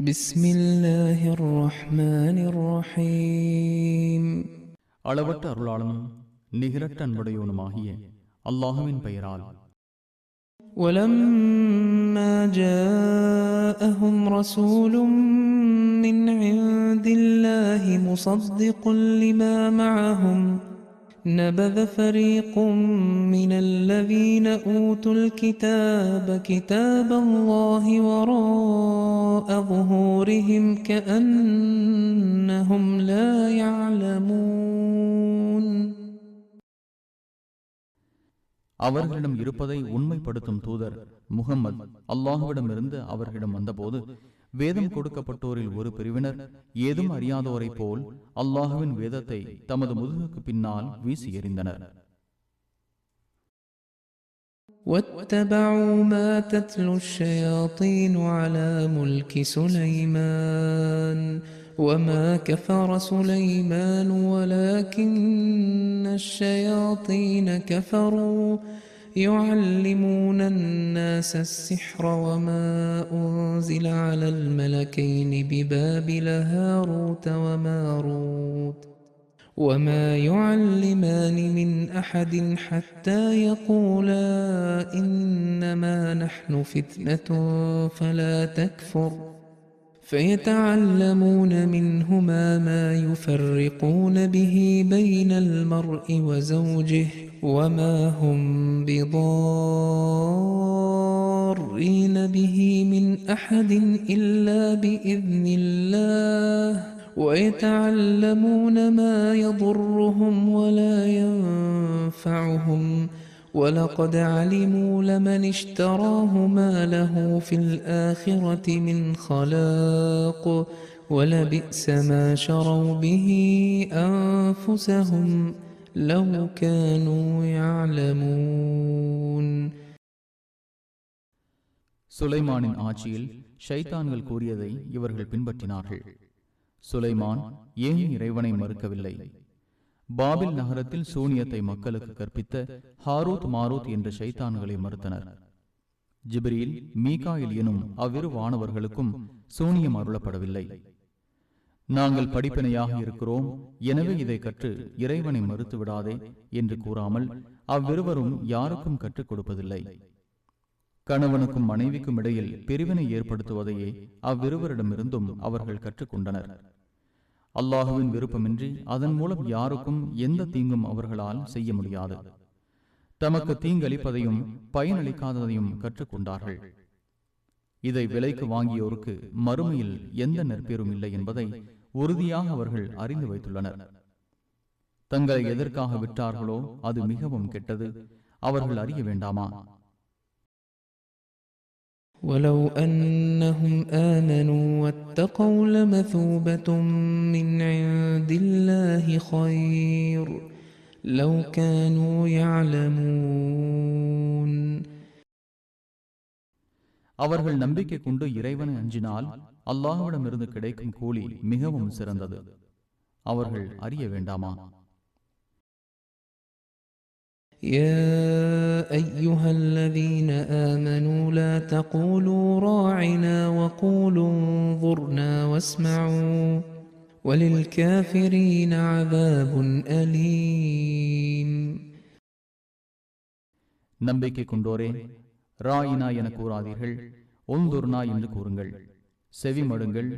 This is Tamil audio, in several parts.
بسم الله الرحمن الرحيم அளவற்ற அருளாளனும் நிகரற்ற அன்புடையவனுமாகிய அல்லாஹுவின் பெயரால் ولما جاءهم رسول من عند الله مصدق لما معهم نبذ فريق من الذين اوتوا الكتاب كتاب الله وراء ظهورهم كانهم لا يعلمون அவர்களிடம் இருப்பதை உண்மைப்படுத்தும் தூதர் முகம்மது அல்லாஹுவிடமிருந்து அவர்களிடம் வந்தபோது வேதம் கொடுக்கப்பட்டோரில் ஒரு பிரிவினர் ஏதும் அறியாதோரைப் போல் அல்லாஹுவின் வேதத்தை தமது முதுகுக்கு பின்னால் வீசி எறிந்தனர் واتبعوا ما تتلو الشياطين على ملك سليمان وما كفر سليمان ولكن الشياطين كفروا يعلمون الناس السحر وما أنزل على الملكين ببابل هاروت وماروت وما يعلمان من أحد حتى يقولا إنما نحن فتنة فلا تكفر فيتعلمون منهما ما يفرقون به بين المرء وزوجه وما هم بضارين به من أحد إلا بإذن الله ويتعلمون ما يضرهم ولا ينفعهم ولقد علموا لمن اشتراه ما له في الآخرة من خلاق ولبئس ما شروا به أنفسهم لو كانوا يعلمون சுலைமானின் ஆட்சியில் ஷைத்தான்கள் கூறியதை இவர்கள் பின்பற்றினார்கள் சுலைமான் ஏன் இறைவனை மறுக்கவில்லை பாபில் நகரத்தில் சூனியத்தை மக்களுக்கு கற்பித்த ஹாரூத் மாரூத் என்ற சைத்தான்களை மறுத்தனர். ஜிப்ரீல் மீகாயில் எனும் அவ்விரு வானவர்களுக்கும் சூனியம் அருளப்படவில்லை. நாங்கள் படிப்பினையாக இருக்கிறோம் எனவே இதை கற்று இறைவனை மறுத்து விடாதே என்று கூறாமல் அவ்விருவரும் யாருக்கும் கற்றுக் கொடுப்பதில்லை. கணவனுக்கும் மனைவிக்கும் இடையில் பிரிவினை ஏற்படுத்துவதையே அவ்விருவரிடமிருந்தும் அவர்கள் கற்றுக்கொண்டனர் அல்லாஹுவின் விருப்பமின்றி அதன் மூலம் யாருக்கும் எந்த தீங்கும் அவர்களால் செய்ய முடியாது. தமக்கு தீங்களிப்பதையும் பயனளிக்காததையும் கற்றுக்கொண்டார்கள். இதை விலைக்கு வாங்கியோருக்கு மறுமையில் எந்த நற்பேரும் இல்லை என்பதை உறுதியாக அவர்கள் அறிந்து வைத்துள்ளனர். தங்களை எதற்காக விற்றார்களோ அது மிகவும் கெட்டது. அவர்கள் அறிய வேண்டாமா? ولو أنهم آمنوا واتقوا لمثوبة من عند الله خير لو كانوا يعلمون அவர்கள் நம்பிக்கை கொண்டு இறைவனை அஞ்சினால் அல்லாஹ்விடமிருந்து கிடைக்கும் கூலி மிகவும் சிறந்தது அவர்கள் அறிய வேண்டாமா يا أيها الذين آمنوا لا تقولوا راعنا وقولوا انظرنا واسمعوا وللكافرين عذاب أليم நம்பிக்கை கொண்டோரே ராயினா என கூறாதீர்கள் ஒந்துர்னா என்று கூறுங்கள் செவிமடுங்கள்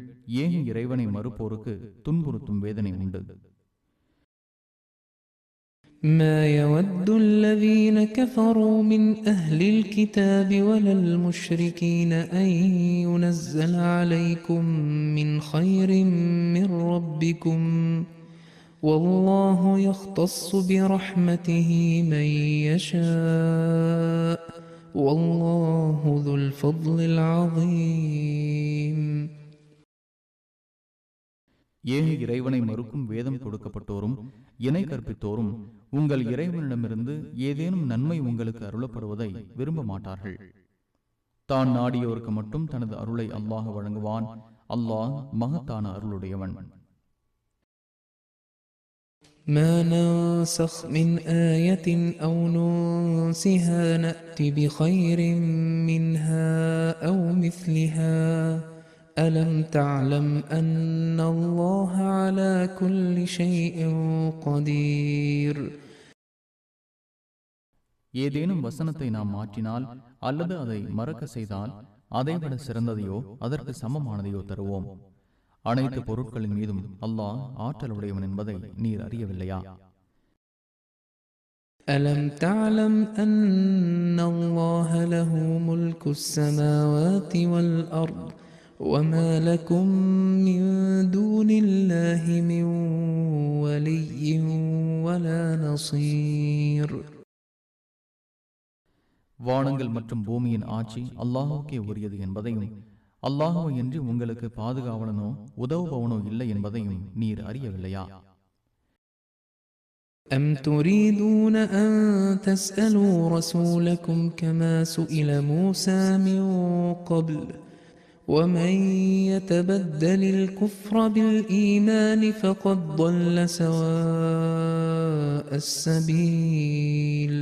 ஏன் இறைவனை மறுப்போருக்கு துன்புறுத்தும் வேதனை உண்டு ما يود الذين كفروا من أهل الكتاب ولا المشركين أن ينزل عليكم من خير من ربكم والله يختص برحمته من يشاء والله ذو الفضل العظيم ஏன் இறைவனை மறுக்கும் வேதம் கொடுக்கப்பட்டோரும் இணை கற்பித்தோரும் உங்கள் இறைவனிடமிருந்து ஏதேனும் நன்மை உங்களுக்கு அருளப்படுவதை விரும்ப மாட்டார்கள் தான் நாடியோருக்கு மட்டும் தனது அருளை அல்லாஹ் வழங்குவான் அல்லாஹ் மகத்தான அருளுடையவன் ما ننسخ من آية أو ننسها نأت بخير منها أو مثلها ألم تعلم أن الله على كل شيء قدير ஏதேனும் வசனத்தை நாம் மாற்றினால் அல்லது அதை மறக்க செய்தால் அதைவிட சிறந்ததையோ அதற்கு சமமானதையோ தருவோம் அனைத்து பொருட்களின் மீதும் அல்லாஹ் ஆற்றலுடையவன் என்பதை நீர் அறியவில்லையா ألم تعلم أن الله له ملك السماوات والأرض وما لكم من دون الله من ولي ولا نصير வானங்கள் மற்றும் பூமியின் ஆட்சி அல்லாஹுக்கே உரியது என்பதையும் அல்லாஹுவை என்று உங்களுக்கு பாதுகாவலனோ உதவுபவனோ இல்லை என்பதையும் நீர் அறியவில்லையா أم تريدون أن تسألوا رسولكم كما سئل موسى من قبل ومن يتبدل الكفر بالإيمان فقد ضل سواء السبيل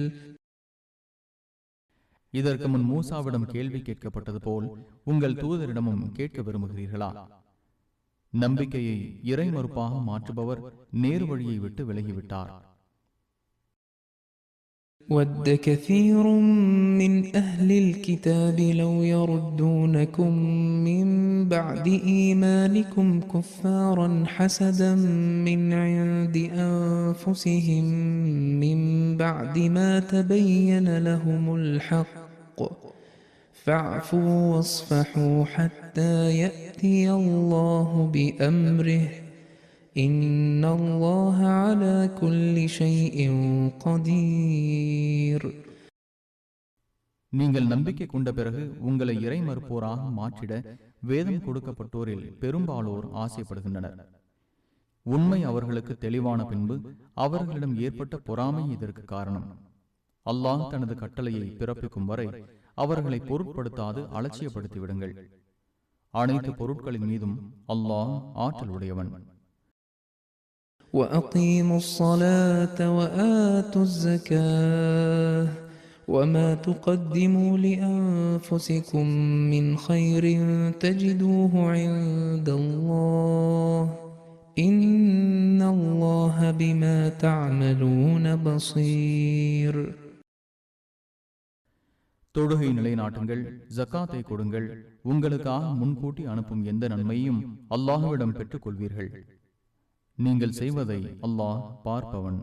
இதற்கு முன் மூசாவிடம் கேள்வி கேட்கப்பட்டது போல் உங்கள் தூதரிடமும் கேட்க விரும்புகிறீர்களா நம்பிக்கையை இறை மறுப்பாக மாற்றுபவர் நேரு வழியை விட்டு விலகிவிட்டார் ود كثير من أهل الكتاب لو يردونكم من بعد إيمانكم كفارا حسدا من عند أنفسهم من بعد ما تبين لهم الحق فاعفوا واصفحوا حتى يأتي الله بأمره إن الله على كل شيء قدير நீங்கள் நம்பிக்கை கொண்ட பிறகு உங்களை இறை மறுப்போராக மாற்றிட வேதம் கொடுக்கப்பட்டோரில் பெரும்பாலோர் ஆசைப்படுகின்றனர் உண்மை அவர்களுக்கு தெளிவான பின்பு அவர்களிடம் ஏற்பட்ட பொறாமை இதற்கு காரணம் அல்லாஹ் தனது கட்டளையை பிறப்பிக்கும் வரை அவர்களை பொருட்படுத்தாது அலட்சியப்படுத்தி விடுங்கள் அனைத்து பொருட்களின் மீதும் அல்லாஹ் ஆற்றல் உடையவன் وأقيموا الصلاة وآتوا الزكاة وما تقدموا لأنفسكم من خير تجدوه عند الله إن الله بما تعملون بصير தொழுகை நிலைநாட்டுங்கள் ஜக்காத்தை கொடுங்கள் உங்களுக்காக முன்கூட்டி அனுப்பும் எந்த நன்மையும் அல்லாஹுவிடம் பெற்றுக் கொள்வீர்கள் நீங்கள் செய்வதை அல்லாஹ் பார்ப்பவன்